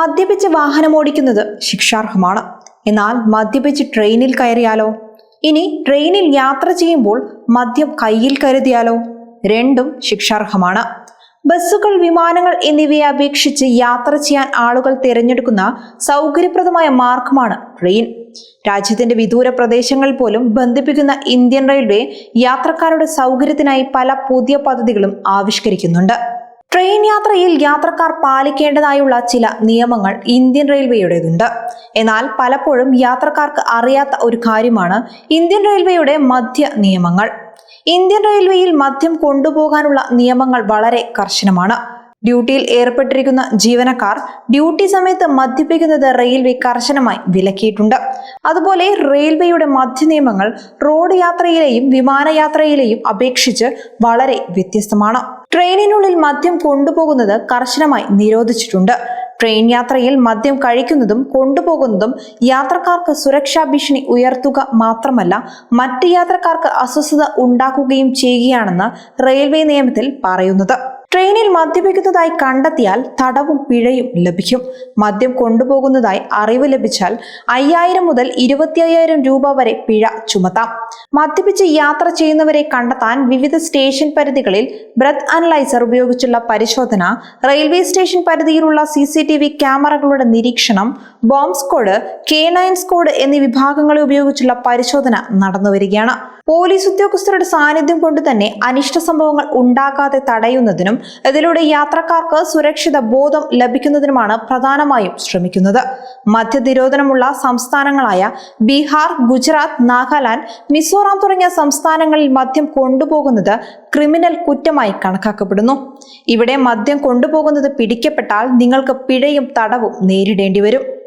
മദ്യപിച്ച് വാഹനമോടിക്കുന്നത് ശിക്ഷാർഹമാണ്. എന്നാൽ മദ്യപിച്ച് ട്രെയിനിൽ കയറിയാലോ? ഇനി ട്രെയിനിൽ യാത്ര ചെയ്യുമ്പോൾ മദ്യം കയ്യിൽ കരുതിയാലോ? രണ്ടും ശിക്ഷാർഹമാണ്. ബസ്സുകൾ വിമാനങ്ങൾ എന്നിവയെ അപേക്ഷിച്ച് യാത്ര ചെയ്യാൻ ആളുകൾ തിരഞ്ഞെടുക്കുന്ന സൗകര്യപ്രദമായ മാർഗമാണ് ട്രെയിൻ. രാജ്യത്തിന്റെ വിദൂര പ്രദേശങ്ങൾ പോലും ബന്ധിപ്പിക്കുന്ന ഇന്ത്യൻ റെയിൽവേ യാത്രക്കാരുടെ സൗകര്യത്തിനായി പല പുതിയ പദ്ധതികളും ആവിഷ്കരിക്കുന്നുണ്ട്. ട്രെയിൻ യാത്രയിൽ യാത്രക്കാർ പാലിക്കേണ്ടതായുള്ള ചില നിയമങ്ങൾ ഇന്ത്യൻ റെയിൽവേയുടേതുണ്ട്. എന്നാൽ പലപ്പോഴും യാത്രക്കാർക്ക് അറിയാത്ത ഒരു കാര്യമാണ് ഇന്ത്യൻ റെയിൽവേയുടെ മദ്യ നിയമങ്ങൾ. ഇന്ത്യൻ റെയിൽവേയിൽ മദ്യം കൊണ്ടുപോകാനുള്ള നിയമങ്ങൾ വളരെ കർശനമാണ്. ഡ്യൂട്ടിയിൽ ഏർപ്പെട്ടിരിക്കുന്ന ജീവനക്കാർ ഡ്യൂട്ടി സമയത്ത് മദ്യപിക്കുന്നത് റെയിൽവേ കർശനമായി വിലക്കിയിട്ടുണ്ട്. അതുപോലെ റെയിൽവേയുടെ മദ്യ നിയമങ്ങൾ റോഡ് യാത്രയിലെയും വിമാനയാത്രയിലെയും അപേക്ഷിച്ച് വളരെ വ്യത്യസ്തമാണ്. ട്രെയിനിനുള്ളിൽ മദ്യം കൊണ്ടുപോകുന്നത് കർശനമായി നിരോധിച്ചിട്ടുണ്ട്. ട്രെയിൻ യാത്രയിൽ മദ്യം കഴിക്കുന്നതും കൊണ്ടുപോകുന്നതും യാത്രക്കാർക്ക് സുരക്ഷാ ഭീഷണി ഉയർത്തുക മാത്രമല്ല മറ്റ് യാത്രക്കാർക്ക് അസ്വസ്ഥത ഉണ്ടാക്കുകയും ചെയ്യുകയാണെന്ന് റെയിൽവേ നിയമത്തിൽ പറയുന്നത്. ട്രെയിനിൽ മദ്യപിക്കുന്നതായി കണ്ടെത്തിയാൽ തടവും പിഴയും ലഭിക്കും. മദ്യം കൊണ്ടുപോകുന്നതായി അറിവ് ലഭിച്ചാൽ അയ്യായിരം മുതൽ ഇരുപത്തി അയ്യായിരം രൂപ വരെ പിഴ ചുമത്താം. മദ്യപിച്ച് യാത്ര ചെയ്യുന്നവരെ കണ്ടെത്താൻ വിവിധ സ്റ്റേഷൻ പരിധികളിൽ ബ്രത്ത് അനലൈസർ ഉപയോഗിച്ചുള്ള പരിശോധന റെയിൽവേ സ്റ്റേഷൻ പരിധിയിലുള്ള സി സി ടി വി ക്യാമറകളുടെ നിരീക്ഷണം bomb squad K nine squad എന്നീ വിഭാഗങ്ങളെ ഉപയോഗിച്ചുള്ള പരിശോധന നടന്നുവരികയാണ് പോലീസ് ഉദ്യോഗസ്ഥരുടെ സാന്നിധ്യം കൊണ്ട് തന്നെ അനിഷ്ട സംഭവങ്ങൾ ഉണ്ടാകാതെ തടയുന്നതിനും ഇതിലൂടെ യാത്രക്കാർക്ക് സുരക്ഷിത ബോധം ലഭിക്കുന്നതിനുമാണ് പ്രധാനമായും ശ്രമിക്കുന്നത്. മദ്യനിരോധനമുള്ള സംസ്ഥാനങ്ങളായ ബീഹാർ ഗുജറാത്ത് നാഗാലാൻഡ് മിസോറാം തുടങ്ങിയ സംസ്ഥാനങ്ങളിൽ മദ്യം കൊണ്ടുപോകുന്നത് ക്രിമിനൽ കുറ്റമായി കണക്കാക്കപ്പെടുന്നു. ഇവിടെ മദ്യം കൊണ്ടുപോകുന്നത് പിടിക്കപ്പെട്ടാൽ നിങ്ങൾക്ക് പിഴയും തടവും നേരിടേണ്ടി വരും.